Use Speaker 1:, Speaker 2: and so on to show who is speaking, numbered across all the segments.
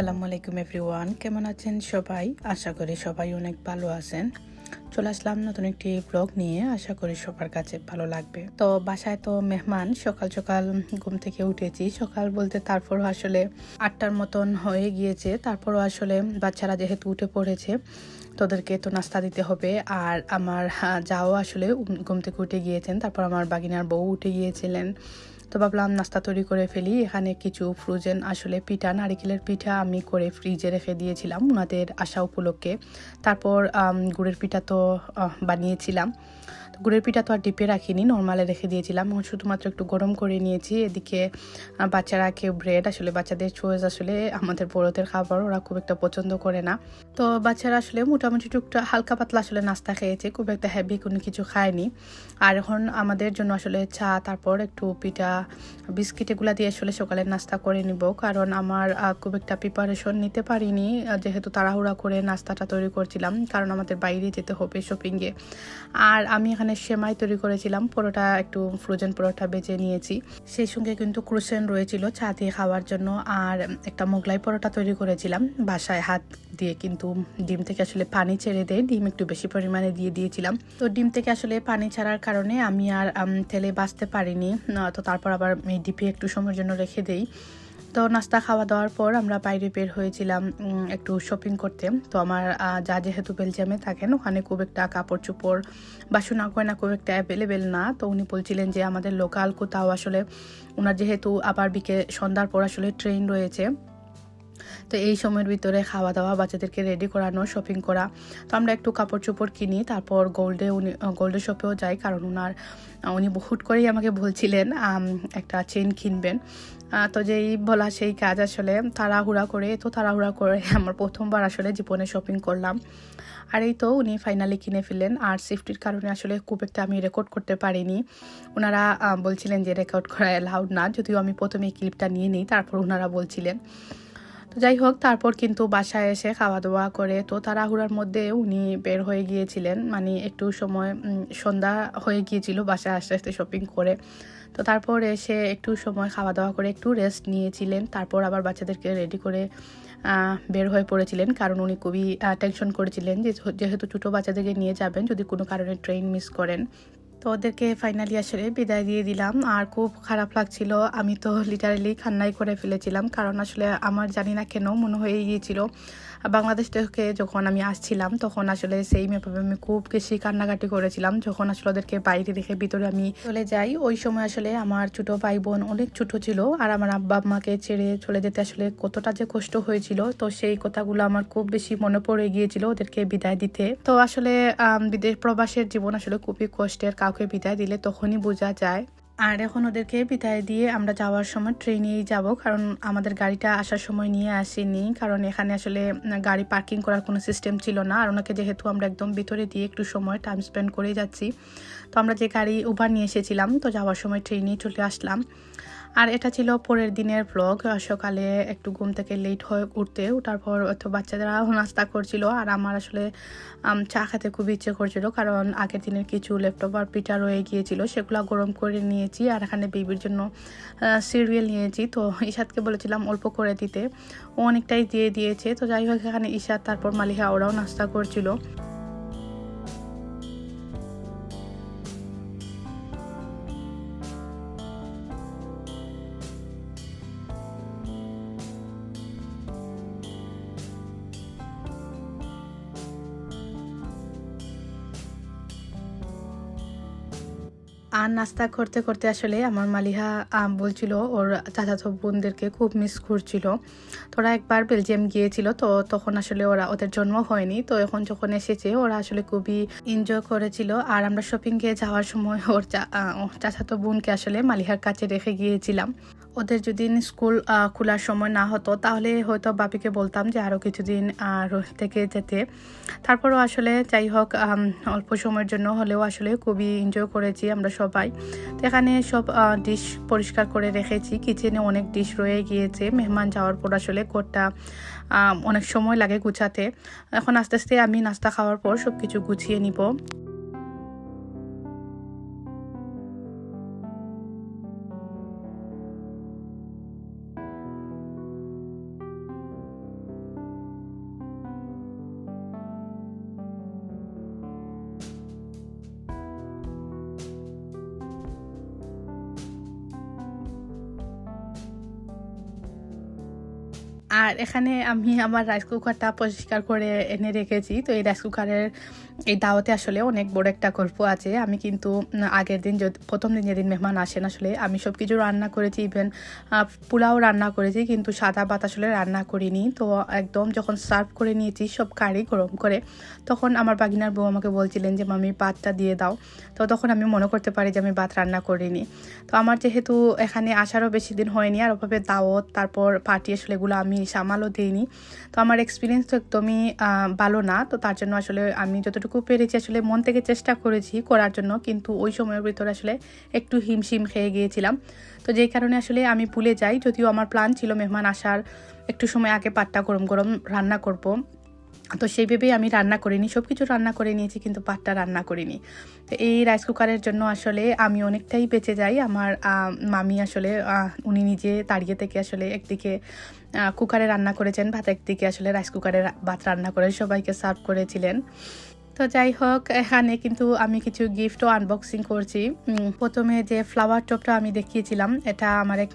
Speaker 1: আসসালামু আলাইকুম এভরিওয়ান, কেমন আছেন সবাই? আশা করি সবাই অনেক ভালো আছেন। চলে আসলাম নতুন একটি ব্লগ নিয়ে, আশা করি সবার কাছে ভালো লাগবে। তো বাসায় তো মেহমান, সকাল সকাল ঘুম থেকে উঠেছি। সকাল বলতে তারপরও আসলে আটটার মতন হয়ে গিয়েছে। তারপরও আসলে বাচ্চারা যেহেতু উঠে পড়েছে, তোদেরকে তো নাস্তা দিতে হবে। আর আমার যাও আসলে ঘুম থেকে উঠে গিয়েছেন। তারপর আমার বাগিনার বউ উঠে গিয়েছিলেন। তো ভাবলাম নাস্তা তৈরি করে ফেলি। এখানে কিছু ফ্রোজেন, আসলে পিঠা, নারিকেলের পিঠা আমি করে ফ্রিজে রেখে দিয়েছিলাম ওনাদের আসা উপলক্ষে। তারপর গুড়ের পিঠা তো বানিয়েছিলাম। গুড়ের পিঠা তো আর ডিপে রাখিনি, নর্মালে রেখে দিয়েছিলাম। শুধুমাত্র একটু গরম করে নিয়েছি। এদিকে বাচ্চারা কেউ ব্রেড আসলে বাচ্চাদের চয়েস আসলে আমাদের বড়দের খাবার, ওরা খুব একটা পছন্দ করে না। তো বাচ্চারা আসলে মোটামুটি টুকটা হালকা পাতলা আসলে নাস্তা খেয়েছে, খুব একটা হেভি কোনো কিছু খায়নি। আর এখন আমাদের জন্য আসলে চা, তারপর একটু পিঠা, বিস্কিট এগুলা দিয়ে আসলে সকালের নাস্তা করে নিব। কারণ আমার খুব একটা প্রিপারেশন নিতে পারিনি। যেহেতু তাড়াহুড়া করে নাস্তাটা তৈরি করছিলাম, কারণ আমাদের বাইরে যেতে হবে শপিংয়ে আর আমি এখানে সেমাই তৈরি করেছিলাম, পরোটা একটু ফ্রোজেন পরোটা বেজে নিয়েছি। সেই সঙ্গে কিন্তু ক্রুসেন রয়েছিল চা দিয়ে খাওয়ার জন্য। আর একটা মোগলাই পরোটা তৈরি করেছিলাম, বাসায় হাত দিয়ে কিন্তু ডিম থেকে আসলে পানি ছেড়ে দেয়। ডিম একটু বেশি পরিমাণে দিয়ে দিয়েছিলাম। তো ডিম থেকে আসলে পানি ছাড়ার কারণে আমি আর তেলে বাঁচতে পারিনি। তো তারপর আবার ডিপে একটু সময়ের জন্য রেখে দেই। তো নাস্তা খাওয়া দাওয়ার পর আমরা বাইরে বের হয়েছিলাম একটু শপিং করতে। তো আমার যা যেহেতু বেলজিয়ামে থাকেন, ওখানে খুব একটা কাপড় চোপড় বাসনা গয়না খুব একটা অ্যাভেলেবেল না। তো উনি বলছিলেন যে আমাদের লোকাল কোথাও আসলে ওনার যেহেতু আবার বিকে, সন্ধ্যার পর আসলে ট্রেন রয়েছে। তো এই সময়ের ভিতরে খাওয়া দাওয়া বাচ্চাদেরকে রেডি করানো শপিং করা। তো আমরা একটু কাপড় চোপড় কিনি, তারপর গোল্ডে উনি গোল্ডে শপেও যাই, কারণ ওনার উনি হুট করেই আমাকে বলছিলেন একটা চেন কিনবেন। তো যেই বলা সেই কাজ আসলে তাড়াহুড়া করে তো তাড়াহুড়া করে আমার প্রথমবার আসলে জীবনে শপিং করলাম। আর এই তো উনি ফাইনালি কিনে ফেললেন। আর সেফটির কারণে আসলে খুব একটা আমি রেকর্ড করতে পারিনি। ওনারা বলছিলেন যে রেকর্ড করা অ্যালাউড না, যদিও আমি প্রথমে এই ক্লিপটা নিয়ে নিই, তারপর ওনারা বলছিলেন। তো যাই হোক, তারপর কিন্তু বাসায় এসে খাওয়া দাওয়া করে। তো তাড়াহুড়ার মধ্যে উনি বের হয়ে গিয়েছিলেন। মানে একটু সময় সন্ধ্যা হয়ে গিয়েছিল বাসায় আস্তে আস্তে শপিং করে। তো তারপর এসে একটু সময় খাওয়া দাওয়া করে একটু রেস্ট নিয়েছিলেন। তারপর আবার বাচ্চাদেরকে রেডি করে বের হয়ে পড়েছিলেন। কারণ উনি খুবই টেনশন করেছিলেন যেহেতু ছোটো বাচ্চাদেরকে নিয়ে যাবেন, যদি কোনো কারণে ট্রেন মিস করেন। তো ওদেরকে ফাইনালি আসলে বিদায় দিয়ে দিলাম। আর খুব খারাপ লাগছিল, আমি তো লিটারালি খান্নাই করে ফেলেছিলাম, কারণ আসলে আমার জানি না কেন মনে হয়ে গিয়েছিল। বাংলাদেশ থেকে যখন আমি আসছিলাম, তখন আসলে সেই মেভাবে আমি খুব বেশি কান্নাকাটি করেছিলাম, যখন আসলে ওদেরকে বাইরে রেখে ভিতরে আমি চলে যাই। ওই সময় আসলে আমার ছোট ভাই বোন অনেক ছোট ছিল, আর আমার আব্বা আম্মাকে ছেড়ে চলে যেতে আসলে কতটা যে কষ্ট হয়েছিল, তো সেই কথাগুলো আমার খুব বেশি মনে পড়ে গিয়েছিল ওদেরকে বিদায় দিতে। তো আসলে বিদেশ প্রবাসের জীবন আসলে খুবই কষ্টের কাউকে বিদায় দিলে তখনই বোঝা যায়। আর এখন ওদেরকে বিদায় দিয়ে আমরা যাওয়ার সময় ট্রেনেই যাব, কারণ আমাদের গাড়িটা আসার সময় নিয়ে আসিনি, কারণ এখানে আসলে গাড়ি পার্কিং করার কোনো সিস্টেম ছিল না। আর ওনাকে যেহেতু আমরা একদম ভিতরে দিয়ে একটু সময় টাইম স্পেন্ড করে যাচ্ছি। তো আমরা যে গাড়ি উবার নিয়ে এসেছিলাম, তো যাওয়ার সময় ট্রেনেই চলে আসলাম। আর এটা ছিল পরের দিনের ব্লগ সকালে একটু ঘুম থেকে লেট হয়ে উঠতে ওঠার পর তো বাচ্চারা নাস্তা করছিল, আর আমার আসলে চা খেতে খুব ইচ্ছে করছিল, কারণ আগের দিনের কিছু ল্যাপটপ আর পিঠা রয়ে গিয়েছিল, সেগুলো গরম করে নিয়েছি, আর এখানে বেবির জন্য সিরিয়াল নিয়েছি, তো ইশাদকে বলেছিলাম অল্প করে দিতে, ও অনেকটাই দিয়ে দিয়েছে, তো যাই হোক এখানে ইশাদ তারপর মালিহা ওরাও নাস্তা করছিল। আর নাস্তা করতে করতে আসলে আমার মালিহা বলছিল ওর চাচাতো বোনদেরকে খুব মিস করছিল। তো ওরা একবার বেলজিয়াম গিয়েছিল, তো তখন আসলে ওরা ওদের জন্ম হয়নি। তো এখন যখন এসেছে, ওরা আসলে খুবই এনজয় করেছিল। আর আমরা শপিংয়ে যাওয়ার সময় ওর চাচাতো বোনকে আসলে মালিহার কাছে রেখে গিয়েছিলাম। ওদের যদি স্কুল খোলার সময় না হতো, তাহলে হয়তো বাপিকে বলতাম যে আরও কিছুদিন থেকে যেতে। তারপরও আসলে যাই হোক অল্প সময়ের জন্য হলেও আসলে খুবই এনজয় করেছি আমরা সবাই। তো এখানে সব ডিশ পরিষ্কার করে রেখেছি। কিচেনে অনেক ডিশ রয়ে গিয়েছে। মেহমান যাওয়ার পর আসলে ঘরটা অনেক সময় লাগে গুছাতে। এখন আস্তে আস্তে আমি নাস্তা খাওয়ার পর সব কিছু গুছিয়ে নিব। আর এখানে আমি আমার রাইস কুকারটা পরিষ্কার করে এনে রেখেছি। তো এই রাইস কুকারের এই দাওয়াতে আসলে অনেক বড় একটা গল্প আছে। আমি কিন্তু আগের দিন প্রথম দিন যেদিন মেহমান আসেন আসলে আমি সব কিছু রান্না করেছি ইভেন পোলাও রান্না করেছি, কিন্তু সাদা ভাত আসলে রান্না করিনি। তো একদম যখন সার্ভ করে নিয়েছি সব কারি গরম করে, তখন আমার বাগিনার বউ আমাকে বলছিলেন যে, মামি, ভাতটা দিয়ে দাও। তো তখন আমি মনে করতে পারি যে, আমি ভাত রান্না করিনি। তো আমার যেহেতু এখানে আসারও বেশি দিন হয়নি, আর ওভাবে দাওয়াত, তারপর পার্টি আসলে এগুলো আমি সামালও দিইনি। তো আমার এক্সপিরিয়েন্স তো একদমই ভালো না। তো তার জন্য আসলে আমি যতটুকু পেরেছি আসলে মন থেকে চেষ্টা করেছি করার জন্য। কিন্তু ওই সময়ের ভিতরে আসলে একটু হিমশিম খেয়ে গিয়েছিলাম। তো যেই কারণে আসলে আমি ভুলে যাই। যদিও আমার প্ল্যান ছিল মেহমান আসার একটু সময় আগে পাট্টা গরম গরম রান্না করব। তো সেই ভেবেই আমি রান্না করিনি সব কিছু রান্না করে নিয়েছি কিন্তু পাটটা রান্না করিনি। তো এই রাইস কুকারের জন্য আসলে আমি অনেকটাই বেঁচে যাই। আমার মামি আসলে উনি নিজে তাড়িয়ে থেকে আসলে একদিকে কুকারে রান্না করেছেন ভাত একদিকে আসলে রাইস কুকারে ভাত রান্না করে সবাইকে সার্ভ করেছিলেন। তো যাই হোক, এখানে কিন্তু আমি কিছু গিফটও আনবক্সিং করছি। প্রথমে যে ফ্লাওয়ার টপটা আমি দেখিয়েছিলাম, এটা আমার এক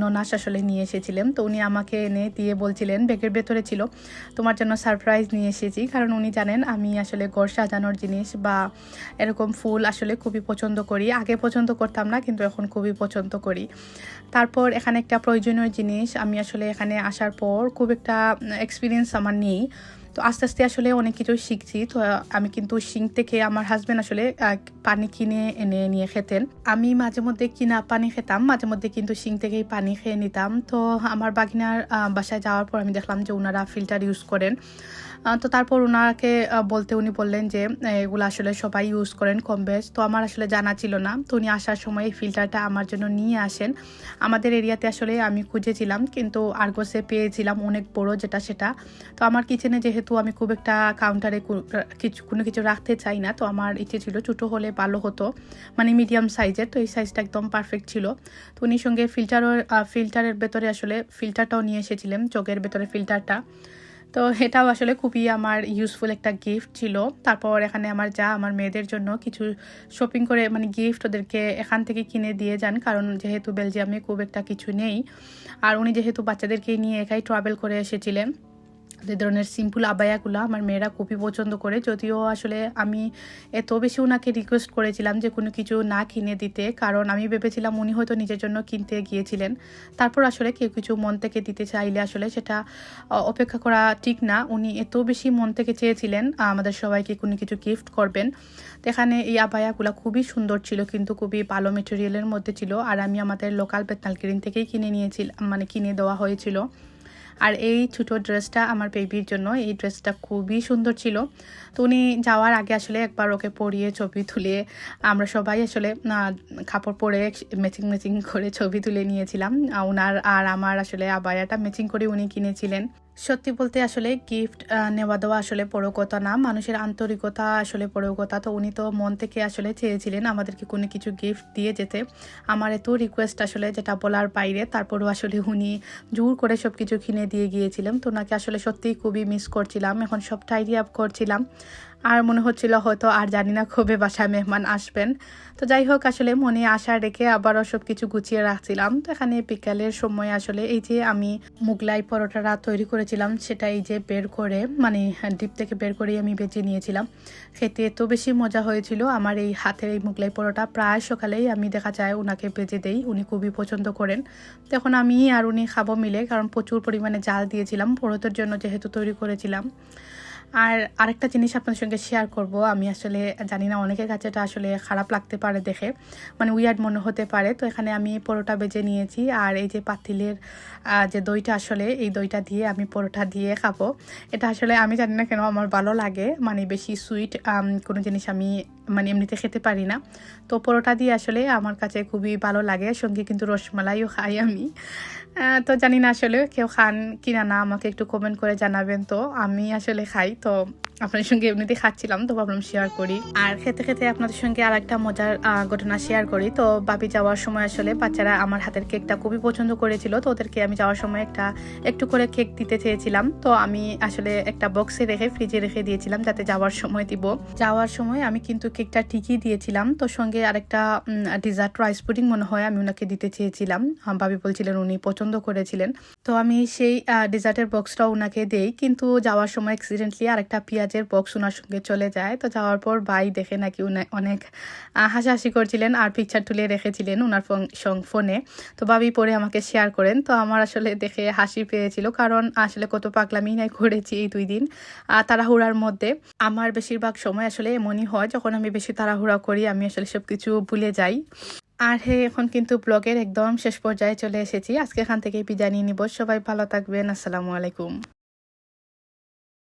Speaker 1: ননাস আসলে নিয়ে এসেছিলেন। তো উনি আমাকে এনে দিয়ে বলছিলেন, ব্যাগের ভেতরে ছিল, তোমার জন্য সারপ্রাইজ নিয়ে এসেছি। কারণ উনি জানেন, আমি আসলে ঘর সাজানোর জিনিস বা এরকম ফুল আসলে খুবই পছন্দ করি। আগে পছন্দ করতাম না, কিন্তু এখন খুবই পছন্দ করি। তারপর এখানে একটা প্রয়োজনীয় জিনিস, আমি আসলে এখানে আসার পর খুব একটা এক্সপিরিয়েন্স আমার নেই। তো আস্তে আস্তে আসলে অনেক কিছু শিখছি। তো আমি কিন্তু সিং থেকে আমার হাজব্যান্ড আসলে পানি কিনে এনে নিয়ে খেতেন। আমি মাঝে মধ্যে কিনা পানি খেতাম, মাঝে মধ্যে কিন্তু সিং থেকেই পানি খেয়ে নিতাম। তো, আমার বাগিনার বাসায় যাওয়ার পর আমি দেখলাম যে ওনারা ফিল্টার ইউজ করেন। তো তারপর ওনাকে বলতে উনি বললেন যে এগুলো আসলে সবাই ইউজ করেন কম বেশ। তো আমার আসলে জানা ছিল না। তো উনি আসার সময় এই ফিল্টারটা আমার জন্য নিয়ে আসেন। আমাদের এরিয়াতে আসলে আমি খুঁজেছিলাম, কিন্তু আর্গসে পেয়েছিলাম অনেক বড় যেটা সেটা। তো আমার কিচেনে যেহেতু আমি খুব একটা কাউন্টারে কিছু, কোনো কিছু রাখতে চাই না, তো আমার ইচ্ছে ছিল ছোটো হলে ভালো হতো। মানে মিডিয়াম সাইজের তো এই সাইজটা একদম পারফেক্ট ছিল। তো উনি সঙ্গে ফিল্টারও ফিল্টারের ভেতরে আসলে ফিল্টারটাও নিয়ে এসেছিলেন, চোখের ভেতরে ফিল্টারটা তো এটাও আসলে খুবই আমার ইউজফুল একটা গিফট ছিল। তারপর এখানে আমার যা, আমার মেয়েদের জন্য কিছু শপিং করে মানে গিফট ওদেরকে এখান থেকে কিনে দিয়ে যান, কারণ যেহেতু বেলজিয়ামে খুব একটা কিছু নেই। আর উনি যেহেতু বাচ্চাদেরকে নিয়ে একাই ট্রাভেল করে এসেছিলেন যে ধরনের সিম্পল আবায়াগুলো আমার মেয়েরা খুবই পছন্দ করে। যদিও আসলে আমি এত বেশি ওনাকে রিকোয়েস্ট করেছিলাম যে কোনো কিছু না কিনে দিতে, কারণ আমি ভেবেছিলাম উনি হয়তো নিজের জন্য কিনতে গিয়েছিলেন। তারপর আসলে কেউ কিছু মন থেকে দিতে চাইলে আসলে সেটা অপেক্ষা করা ঠিক না। উনি এত বেশি মন থেকে চেয়েছিলেন আমাদের সবাইকে কোনো কিছু গিফট করবেন। এখানে এই আবায়াগুলো খুবই সুন্দর ছিল, কিন্তু খুবই ভালো মেটেরিয়ালের মধ্যে ছিল। আর আমি আমাদের লোকাল বেতনালকিরিন থেকেই কিনে নিয়েছিলাম মানে কিনে দেওয়া হয়েছিল। আর এই ছোটো ড্রেসটা আমার বেবির জন্য, এই ড্রেসটা খুবই সুন্দর ছিল। তো উনি যাওয়ার আগে আসলে একবার ওকে পরিয়ে ছবি তুলে, আমরা সবাই আসলে কাপড় পরে ম্যাচিং ম্যাচিং করে ছবি তুলে নিয়েছিলাম। ওনার আর আমার আসলে আবায়াটা ম্যাচিং করে উনি কিনেছিলেন। সত্যি বলতে আসলে গিফট নেওয়া দেওয়া আসলে কথা না, মানুষের আন্তরিকতা আসলে কথা তো উনি তো মন থেকে আসলে চেয়েছিলেন আমাদেরকে কোনো কিছু গিফট দিয়ে যেতে। আমার এত রিকোয়েস্ট আসলে যেটা বলার বাইরে, তারপরও আসলে উনি জোর করে সব কিছু কিনে দিয়ে গিয়েছিলাম তো ওনাকে আসলে সত্যিই খুবই মিস করছিলাম। এখন সব টাইরি আপ করছিলাম। আর মনে হচ্ছিল হয়তো আর জানি না কবে বাসায় মেহমান আসবেন। তো যাই হোক, আসলে মনে আশা রেখে আবারও সব কিছু গুছিয়ে রাখছিলাম। তো এখানে বিকালের সময় আসলে এই যে আমি মুগলাই পরোটাটা তৈরি করেছিলাম, সেটা এই যে বের করে মানে ডিপ থেকে বের করেই আমি বেঁচে নিয়েছিলাম। খেতে এত বেশি মজা হয়েছিল। আমার এই হাতের এই মুগলাই পরোটা প্রায় সকালেই আমি দেখা যায় ওনাকে বেজে দেই। উনি খুবই পছন্দ করেন। তখন আমি আর উনি খাব মিলে, কারণ প্রচুর পরিমাণে জাল দিয়েছিলাম। পরোটার জন্য যেহেতু তৈরি করেছিলাম। আর আরেকটা জিনিস আপনার সঙ্গে শেয়ার করব, আমি আসলে জানি না, অনেকের কাছে এটা আসলে খারাপ লাগতে পারে দেখে। মানে উইয়ার্ড মনে হতে পারে। তো এখানে আমি পরোটা বেজে নিয়েছি আর এই যে পাতিলের যে দইটা আসলে, এই দইটা দিয়ে আমি পরোটা দিয়ে খাব। এটা আসলে আমি জানি না কেন, আমার ভালো লাগে। মানে বেশি সুইট কোনো জিনিস আমি মানে এমনিতে খেতে পারি না। তো পরোটা দিয়ে আসলে আমার কাছে খুবই ভালো লাগে। সঙ্গে কিন্তু রসমালাইও খাই আমি। তো জানি না আসলে কেউ খান কিনা না, আমাকে একটু কমেন্ট করে জানাবেন। তো আমি আসলে খাই। তো আপনাদের সঙ্গে এমনিতে খাচ্ছিলাম, তো ভাবলাম শেয়ার করি। আর খেতে খেতে আপনাদের সঙ্গে আর একটা মজার ঘটনা শেয়ার করি। তো বাবি যাওয়ার সময় আসলে বাচ্চারা আমার হাতের কেকটা খুবই পছন্দ করেছিল, তো ওদেরকে আমি যাওয়ার সময় একটা, একটু করে কেক দিতে চেয়েছিলাম। তো আমি আসলে একটা বক্সে রেখে ফ্রিজে রেখে দিয়েছিলাম, যাতে যাওয়ার সময় দিব। যাওয়ার সময় আমি কিন্তু কেকটা ঠিকই দিয়েছিলাম, তো সঙ্গে আরেকটা ডিজার্ট রাইস পুডিং মনে হয় আমি ওনাকে দিতে চেয়েছিলাম। ভাবি বলছিলেন উনি পছন্দ করেছিলেন। তো আমি সেই ডিজার্টের বক্সটা ওনাকে দেই, কিন্তু যাওয়ার সময় অ্যাক্সিডেন্টলি আরেকটা পেঁয়াজের বক্স ওনার সঙ্গে চলে যায়। তো যাওয়ার পর ভাই দেখে নাকি অনেক হাসাহাসি করছিলেন আর পিকচার তুলে রেখেছিলেন ওনার ফোন- তো ভাবি পরে আমাকে শেয়ার করেন। তো আমার আসলে দেখে হাসি পেয়েছিল কারণ আসলে কত পাগলামি নাই করেছি এই দুই দিন তাড়াহুড়ার মধ্যে। আমার বেশিরভাগ সময় আসলে এমনই হয়, যখন আমি বেশি তাড়াহুড়া করি, আমি আসলে সব কিছু ভুলে যাই। আর হে, এখন কিন্তু ব্লগের একদম শেষ পর্যায়ে চলে এসেছি। আজকে এখান থেকে বিদায় নিয়ে নিব। সবাই ভালো থাকবেন। আসসালামু আলাইকুম।